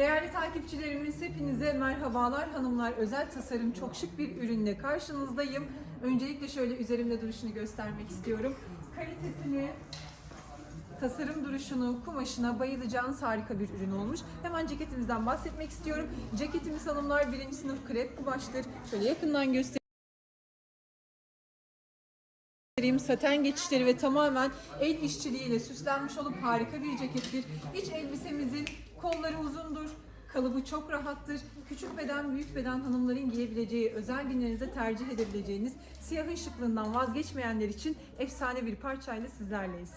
Değerli takipçilerimiz hepinize merhabalar hanımlar. Özel tasarım çok şık bir ürünle karşınızdayım. Öncelikle şöyle üzerimde duruşunu göstermek istiyorum. Kalitesini, tasarım duruşunu, kumaşına bayılacağınız harika bir ürün olmuş. Hemen ceketimizden bahsetmek istiyorum. Ceketimiz hanımlar birinci sınıf krep kumaştır. Şöyle yakından göstereyim. Saten geçişleri ve tamamen el işçiliğiyle süslenmiş olup harika bir cekettir. İç elbisemizin kolları uzundur, kalıbı çok rahattır. Küçük beden, büyük beden hanımların giyebileceği, özel günlerinize tercih edebileceğiniz siyahın şıklığından vazgeçmeyenler için efsane bir parçayla sizlerleyiz.